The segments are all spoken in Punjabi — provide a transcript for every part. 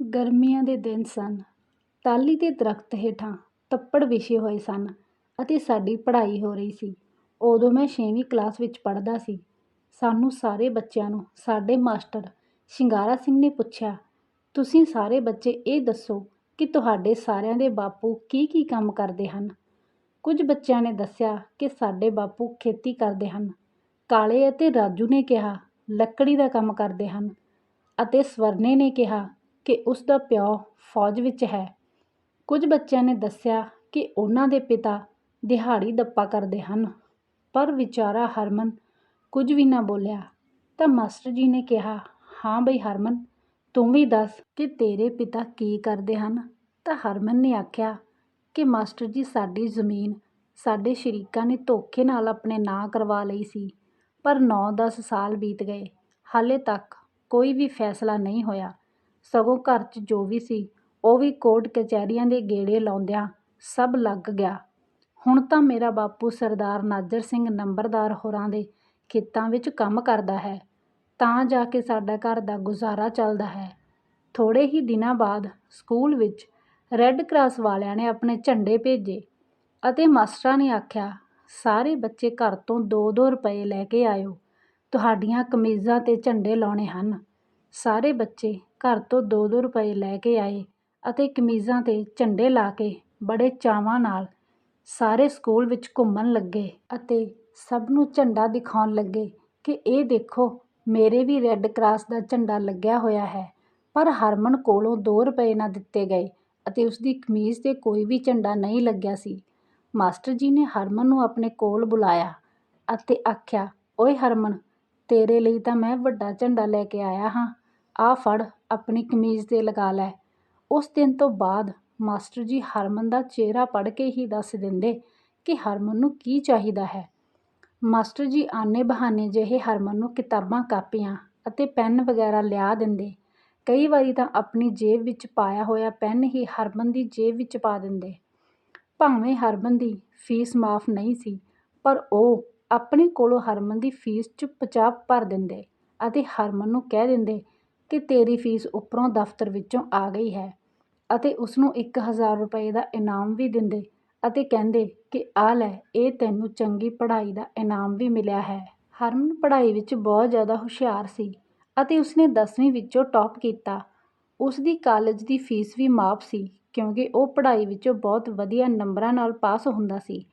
ਗਰਮੀਆਂ ਦੇ ਦਿਨ ਸਨ। ਟਾਹਲੀ ਦੇ ਦਰੱਖਤ ਹੇਠਾਂ ਤੱਪੜ ਵਿਛੇ ਹੋਏ ਸਨ ਅਤੇ ਸਾਡੀ ਪੜ੍ਹਾਈ ਹੋ ਰਹੀ ਸੀ। ਉਦੋਂ ਮੈਂ ਛੇਵੀਂ ਕਲਾਸ ਵਿੱਚ ਪੜ੍ਹਦਾ ਸੀ। ਸਾਨੂੰ ਸਾਰੇ ਬੱਚਿਆਂ ਨੂੰ ਸਾਡੇ ਮਾਸਟਰ ਸ਼ਿੰਗਾਰਾ ਸਿੰਘ ਨੇ ਪੁੱਛਿਆ, ਤੁਸੀਂ ਸਾਰੇ ਬੱਚੇ ਇਹ ਦੱਸੋ ਕਿ ਤੁਹਾਡੇ ਸਾਰਿਆਂ ਦੇ ਬਾਪੂ ਕੀ ਕੀ ਕੰਮ ਕਰਦੇ ਹਨ? ਕੁਝ ਬੱਚਿਆਂ ਨੇ ਦੱਸਿਆ ਕਿ ਸਾਡੇ ਬਾਪੂ ਖੇਤੀ ਕਰਦੇ ਹਨ। ਕਾਲੇ ਅਤੇ ਰਾਜੂ ਨੇ ਕਿਹਾ, ਲੱਕੜੀ ਦਾ ਕੰਮ ਕਰਦੇ ਹਨ। ਅਤੇ ਸਵਰਨੇ ਨੇ ਕਿਹਾ ਕਿ ਉਸ ਦਾ ਪਿਓ ਫੌਜ ਵਿੱਚ ਹੈ। ਕੁਝ ਬੱਚਿਆਂ ਨੇ ਦੱਸਿਆ ਕਿ ਉਹਨਾਂ ਦੇ ਪਿਤਾ ਦਿਹਾੜੀ ਦੱਪਾ ਕਰਦੇ ਹਨ। ਪਰ ਵਿਚਾਰਾ ਹਰਮਨ ਕੁਝ ਵੀ ਨਾ ਬੋਲਿਆ। ਤਾਂ ਮਾਸਟਰ ਜੀ ਨੇ ਕਿਹਾ, ਹਾਂ ਬਈ ਹਰਮਨ, ਤੂੰ ਵੀ ਦੱਸ ਕਿ ਤੇਰੇ ਪਿਤਾ ਕੀ ਕਰਦੇ ਹਨ? ਤਾਂ ਹਰਮਨ ਨੇ ਆਖਿਆ ਕਿ ਮਾਸਟਰ ਜੀ, ਸਾਡੀ ਜ਼ਮੀਨ ਸਾਡੇ ਸ਼ਰੀਕਾਂ ਨੇ ਧੋਖੇ ਨਾਲ ਆਪਣੇ ਨਾਂ ਕਰਵਾ ਲਈ ਸੀ, ਪਰ ਨੌ ਦਸ ਸਾਲ ਬੀਤ ਗਏ। ਹਾਲੇ ਤੱਕ ਕੋਈ ਵੀ ਫੈਸਲਾ ਨਹੀਂ ਹੋਇਆ। ਸਗੋਂ ਘਰ 'ਚ ਜੋ ਵੀ ਸੀ, ਉਹ ਵੀ ਕੋਰਟ ਕਚਹਿਰੀਆਂ ਦੇ ਗੇੜੇ ਲਾਉਂਦਿਆਂ ਸਭ ਲੱਗ ਗਿਆ। ਹੁਣ ਤਾਂ ਮੇਰਾ ਬਾਪੂ ਸਰਦਾਰ ਨਾਜਰ ਸਿੰਘ ਨੰਬਰਦਾਰ ਹੋਰਾਂ ਦੇ ਖੇਤਾਂ ਵਿੱਚ ਕੰਮ ਕਰਦਾ ਹੈ। ਤਾਂ ਜਾ ਕੇ ਸਾਡਾ ਘਰ ਦਾ ਗੁਜ਼ਾਰਾ ਚੱਲਦਾ ਹੈ। ਥੋੜ੍ਹੇ ਹੀ ਦਿਨਾਂ ਬਾਅਦ ਸਕੂਲ ਵਿੱਚ ਰੈੱਡ ਕਰਾਸ ਵਾਲਿਆਂ ਨੇ ਆਪਣੇ ਝੰਡੇ ਭੇਜੇ ਅਤੇ ਮਾਸਟਰਾਂ ਨੇ ਆਖਿਆ, ਸਾਰੇ ਬੱਚੇ ਘਰ ਤੋਂ 2-2 ਰੁਪਏ ਲੈ ਕੇ ਆਇਓ। ਤੁਹਾਡੀਆਂ ਕਮੀਜ਼ਾਂ 'ਤੇ ਝੰਡੇ ਲਾਉਣੇ ਹਨ। ਸਾਰੇ ਬੱਚੇ ਘਰ ਤੋਂ 2-2 ਰੁਪਏ ਲੈ ਕੇ ਆਏ ਅਤੇ ਕਮੀਜ਼ਾਂ 'ਤੇ ਝੰਡੇ ਲਾ ਕੇ ਬੜੇ ਚਾਵਾਂ ਨਾਲ ਸਾਰੇ ਸਕੂਲ ਵਿੱਚ ਘੁੰਮਣ ਲੱਗੇ ਅਤੇ ਸਭ ਨੂੰ ਝੰਡਾ ਦਿਖਾਉਣ ਲੱਗੇ ਕਿ ਇਹ ਦੇਖੋ, ਮੇਰੇ ਵੀ ਰੈੱਡ ਕਰਾਸ ਦਾ ਝੰਡਾ ਲੱਗਿਆ ਹੋਇਆ ਹੈ। ਪਰ ਹਰਮਨ ਕੋਲੋਂ ਦੋ ਰੁਪਏ ਨਾ ਦਿੱਤੇ ਗਏ ਅਤੇ ਉਸਦੀ ਕਮੀਜ਼ 'ਤੇ ਕੋਈ ਵੀ ਝੰਡਾ ਨਹੀਂ ਲੱਗਿਆ ਸੀ। ਮਾਸਟਰ ਜੀ ਨੇ ਹਰਮਨ ਨੂੰ ਆਪਣੇ ਕੋਲ ਬੁਲਾਇਆ ਅਤੇ ਆਖਿਆ, ਓਏ ਹਰਮਨ, ਤੇਰੇ ਲਈ ਤਾਂ ਮੈਂ ਵੱਡਾ ਝੰਡਾ ਲੈ ਕੇ ਆਇਆ ਹਾਂ। ਆ ਫੜ ਆਪਣੀ ਕਮੀਜ਼ 'ਤੇ ਲਗਾ ਲੈ। ਉਸ ਦਿਨ ਤੋਂ ਬਾਅਦ ਮਾਸਟਰ ਜੀ ਹਰਮਨ ਦਾ ਚਿਹਰਾ ਪੜ੍ਹ ਕੇ ਹੀ ਦੱਸ ਦਿੰਦੇ ਕਿ ਹਰਮਨ ਨੂੰ ਕੀ ਚਾਹੀਦਾ ਹੈ। ਮਾਸਟਰ ਜੀ ਆਨੇ ਬਹਾਨੇ ਜਿਹੇ ਹਰਮਨ ਨੂੰ ਕਿਤਾਬਾਂ, ਕਾਪੀਆਂ ਅਤੇ ਪੈੱਨ ਵਗੈਰਾ ਲਿਆ ਦਿੰਦੇ। ਕਈ ਵਾਰੀ ਤਾਂ ਆਪਣੀ ਜੇਬ ਵਿੱਚ ਪਾਇਆ ਹੋਇਆ ਪੈੱਨ ਹੀ ਹਰਮਨ ਦੀ ਜੇਬ ਵਿੱਚ ਪਾ ਦਿੰਦੇ। ਭਾਵੇਂ ਹਰਮਨ ਦੀ ਫੀਸ ਮਾਫ ਨਹੀਂ ਸੀ, ਪਰ ਉਹ ਆਪਣੇ ਕੋਲੋਂ ਹਰਮਨ ਦੀ ਫੀਸ ਚੁੱਪਚਾਪ ਭਰ ਦਿੰਦੇ ਅਤੇ ਹਰਮਨ ਨੂੰ ਕਹਿ ਦਿੰਦੇ ਕਿ ਤੇਰੀ ਫੀਸ ਉੱਪਰੋਂ ਦਫ਼ਤਰ ਵਿੱਚੋਂ ਆ ਗਈ ਹੈ ਅਤੇ ਉਸਨੂੰ ਇੱਕ ਹਜ਼ਾਰ ਰੁਪਏ ਦਾ ਇਨਾਮ ਵੀ ਦਿੰਦੇ ਅਤੇ ਕਹਿੰਦੇ ਕਿ ਆ ਲੈ, ਇਹ ਤੈਨੂੰ ਚੰਗੀ ਪੜ੍ਹਾਈ ਦਾ ਇਨਾਮ ਵੀ ਮਿਲਿਆ ਹੈ। ਹਰਮਨ ਪੜ੍ਹਾਈ ਵਿੱਚ ਬਹੁਤ ਜ਼ਿਆਦਾ ਹੁਸ਼ਿਆਰ ਸੀ ਅਤੇ ਉਸਨੇ 10ਵੀਂ ਵਿੱਚੋਂ ਟੌਪ ਕੀਤਾ। ਉਸ ਦੀ ਕਾਲਜ ਦੀ ਫੀਸ ਵੀ ਮਾਫ ਸੀ ਕਿਉਂਕਿ ਉਹ ਪੜ੍ਹਾਈ ਵਿੱਚੋਂ ਬਹੁਤ ਵਧੀਆ ਨੰਬਰਾਂ ਨਾਲ ਪਾਸ ਹੁੰਦਾ ਸੀ।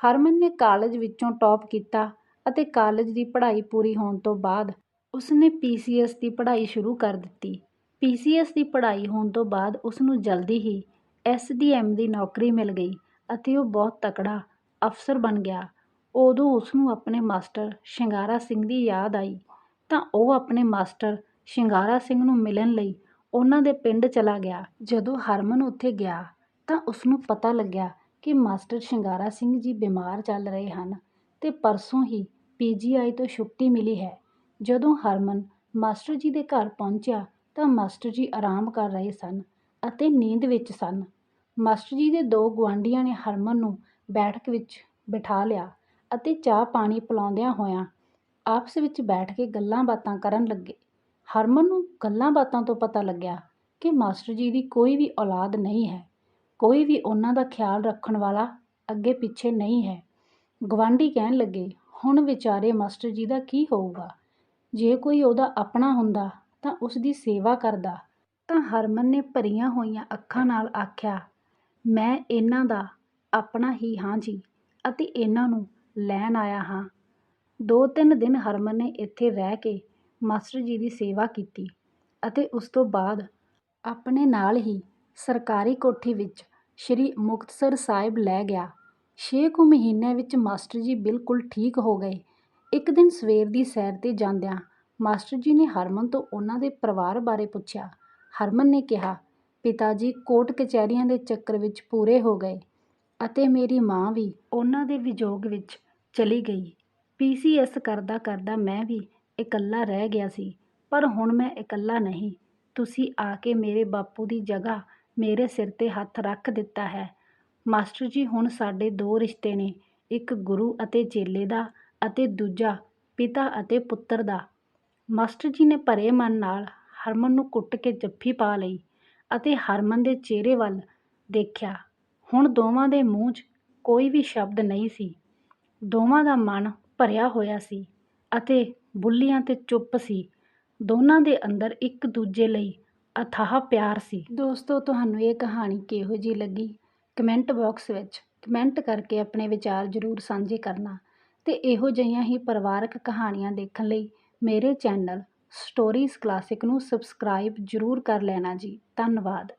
ਹਰਮਨ ਨੇ ਕਾਲਜ ਵਿੱਚੋਂ ਟੌਪ ਕੀਤਾ ਅਤੇ ਕਾਲਜ ਦੀ ਪੜ੍ਹਾਈ ਪੂਰੀ ਹੋਣ ਤੋਂ ਬਾਅਦ ਉਸਨੇ ਪੀਸੀਐਸ ਦੀ ਪੜ੍ਹਾਈ ਸ਼ੁਰੂ ਕਰ ਦਿੱਤੀ। ਪੀਸੀਐਸ ਦੀ ਪੜ੍ਹਾਈ ਹੋਣ ਤੋਂ ਬਾਅਦ ਉਸ ਨੂੰ ਜਲਦੀ ਹੀ ਐਸਡੀਐਮ ਦੀ ਨੌਕਰੀ ਮਿਲ ਗਈ ਅਤੇ ਉਹ ਬਹੁਤ ਤਕੜਾ ਅਫਸਰ ਬਣ ਗਿਆ। ਉਦੋਂ ਉਸ ਨੂੰ ਆਪਣੇ ਮਾਸਟਰ ਸ਼ਿੰਗਾਰਾ ਸਿੰਘ ਦੀ ਯਾਦ ਆਈ ਤਾਂ ਉਹ ਆਪਣੇ ਮਾਸਟਰ ਸ਼ਿੰਗਾਰਾ ਸਿੰਘ ਨੂੰ ਮਿਲਣ ਲਈ ਉਹਨਾਂ ਦੇ ਪਿੰਡ ਚਲਾ ਗਿਆ। ਜਦੋਂ ਹਰਮਨ ਉੱਥੇ ਗਿਆ ਤਾਂ ਉਸ ਨੂੰ ਪਤਾ ਲੱਗਿਆ ਕਿ ਮਾਸਟਰ ਸ਼ਿੰਗਾਰਾ ਸਿੰਘ ਜੀ ਬਿਮਾਰ ਚੱਲ ਰਹੇ ਹਨ ਅਤੇ ਪਰਸੋਂ ਹੀ ਪੀਜੀਆਈ ਤੋਂ ਛੁੱਟੀ ਮਿਲੀ ਹੈ। ਜਦੋਂ ਹਰਮਨ ਮਾਸਟਰ ਜੀ ਦੇ ਘਰ ਪਹੁੰਚਿਆ ਤਾਂ ਮਾਸਟਰ ਜੀ ਆਰਾਮ ਕਰ ਰਹੇ ਸਨ ਅਤੇ ਨੀਂਦ ਵਿੱਚ ਸਨ। ਮਾਸਟਰ ਜੀ ਦੇ ਦੋ ਗੁਆਂਢੀਆਂ ਨੇ ਹਰਮਨ ਨੂੰ ਬੈਠਕ ਵਿੱਚ ਬਿਠਾ ਲਿਆ ਅਤੇ ਚਾਹ ਪਾਣੀ ਪਿਲਾਉਂਦਿਆਂ ਹੋਇਆਂ ਆਪਸ ਵਿੱਚ ਬੈਠ ਕੇ ਗੱਲਾਂ ਬਾਤਾਂ ਕਰਨ ਲੱਗੇ। ਹਰਮਨ ਨੂੰ ਗੱਲਾਂ ਬਾਤਾਂ ਤੋਂ ਪਤਾ ਲੱਗਿਆ ਕਿ ਮਾਸਟਰ ਜੀ ਦੀ ਕੋਈ ਵੀ ਔਲਾਦ ਨਹੀਂ ਹੈ, ਕੋਈ ਵੀ ਉਹਨਾਂ ਦਾ ਖਿਆਲ ਰੱਖਣ ਵਾਲਾ ਅੱਗੇ ਪਿੱਛੇ ਨਹੀਂ ਹੈ। ਗੁਆਂਢੀ ਕਹਿਣ ਲੱਗੇ, ਹੁਣ ਵਿਚਾਰੇ ਮਾਸਟਰ ਜੀ ਦਾ ਕੀ ਹੋਊਗਾ? ਜੇ ਕੋਈ ਉਹਦਾ ਆਪਣਾ ਹੁੰਦਾ ਤਾਂ ਉਸ ਦੀ ਸੇਵਾ ਕਰਦਾ। ਤਾਂ ਹਰਮਨ ਨੇ ਭਰੀਆਂ ਹੋਈਆਂ ਅੱਖਾਂ ਨਾਲ ਆਖਿਆ, ਮੈਂ ਇਹਨਾਂ ਦਾ ਆਪਣਾ ਹੀ ਹਾਂ ਜੀ, ਅਤੇ ਇਹਨਾਂ ਨੂੰ ਲੈਣ ਆਇਆ ਹਾਂ। ਦੋ ਤਿੰਨ ਦਿਨ ਹਰਮਨ ਨੇ ਇੱਥੇ ਰਹਿ ਕੇ ਮਾਸਟਰ ਜੀ ਦੀ ਸੇਵਾ ਕੀਤੀ ਅਤੇ ਉਸ ਤੋਂ ਬਾਅਦ ਆਪਣੇ ਨਾਲ ਹੀ ਸਰਕਾਰੀ ਕੋਠੀ ਵਿੱਚ ਸ਼੍ਰੀ ਮੁਕਤਸਰ ਸਾਹਿਬ ਲੈ ਗਿਆ। ਛੇ ਕੁ ਮਹੀਨਿਆਂ ਵਿੱਚ ਮਾਸਟਰ ਜੀ ਬਿਲਕੁਲ ਠੀਕ ਹੋ ਗਏ ਇੱਕ ਦਿਨ ਸਵੇਰ ਦੀ ਸੈਰ 'ਤੇ ਜਾਂਦਿਆਂ ਮਾਸਟਰ ਜੀ ਨੇ ਹਰਮਨ ਤੋਂ ਉਹਨਾਂ ਦੇ ਪਰਿਵਾਰ ਬਾਰੇ ਪੁੱਛਿਆ। ਹਰਮਨ ਨੇ ਕਿਹਾ, ਪਿਤਾ ਜੀ, ਕੋਰਟ ਕਚਹਿਰੀਆਂ ਦੇ ਚੱਕਰ ਵਿੱਚ ਪੂਰੇ ਹੋ ਗਏ ਅਤੇ ਮੇਰੀ ਮਾਂ ਵੀ ਉਹਨਾਂ ਦੇ ਵਿਯੋਗ ਵਿੱਚ ਚਲੀ ਗਈ। ਪੀ ਸੀ ਐੱਸ ਕਰਦਾ ਕਰਦਾ ਮੈਂ ਵੀ ਇਕੱਲਾ ਰਹਿ ਗਿਆ ਸੀ, ਪਰ ਹੁਣ ਮੈਂ ਇਕੱਲਾ ਨਹੀਂ। ਤੁਸੀਂ ਆ ਕੇ ਮੇਰੇ ਬਾਪੂ ਦੀ ਜਗ੍ਹਾ ਮੇਰੇ ਸਿਰ 'ਤੇ ਹੱਥ ਰੱਖ ਦਿੱਤਾ ਹੈ। ਮਾਸਟਰ ਜੀ, ਹੁਣ ਸਾਡੇ ਦੋ ਰਿਸ਼ਤੇ ਨੇ, ਇੱਕ ਗੁਰੂ ਅਤੇ ਚੇਲੇ ਦਾ ਅਤੇ ਦੂਜਾ ਪਿਤਾ ਅਤੇ ਪੁੱਤਰ ਦਾ। ਮਾਸਟਰ ਜੀ ਨੇ ਭਰੇ ਮਨ ਨਾਲ ਹਰਮਨ ਨੂੰ ਕੁੱਟ ਕੇ ਜੱਫੀ ਪਾ ਲਈ ਅਤੇ ਹਰਮਨ ਦੇ ਚਿਹਰੇ ਵੱਲ ਦੇਖਿਆ। ਹੁਣ ਦੋਵਾਂ ਦੇ ਮੂੰਹ 'ਚ ਕੋਈ ਵੀ ਸ਼ਬਦ ਨਹੀਂ ਸੀ। ਦੋਵਾਂ ਦਾ ਮਨ ਭਰਿਆ ਹੋਇਆ ਸੀ ਅਤੇ ਬੁੱਲੀਆਂ ਤੇ ਚੁੱਪ ਸੀ। ਦੋਨਾਂ ਦੇ ਅੰਦਰ ਇੱਕ ਦੂਜੇ ਲਈ ਅਥਾਹ ਪਿਆਰ ਸੀ। ਦੋਸਤੋ, ਤੁਹਾਨੂੰ ਇਹ ਕਹਾਣੀ ਕਿਹੋ ਜਿਹੀ ਲੱਗੀ? ਕਮੈਂਟ ਬਾਕਸ ਵਿੱਚ ਕਮੈਂਟ ਕਰਕੇ ਆਪਣੇ ਵਿਚਾਰ ਜ਼ਰੂਰ ਸਾਂਝੇ ਕਰਨਾ। ਅਤੇ ਇਹੋ ਜਿਹੀਆਂ ਹੀ ਪਰਿਵਾਰਕ ਕਹਾਣੀਆਂ ਦੇਖਣ ਲਈ ਮੇਰੇ ਚੈਨਲ ਸਟੋਰੀਜ਼ ਕਲਾਸਿਕ ਨੂੰ ਸਬਸਕ੍ਰਾਈਬ ਜ਼ਰੂਰ ਕਰ ਲੈਣਾ ਜੀ। ਧੰਨਵਾਦ।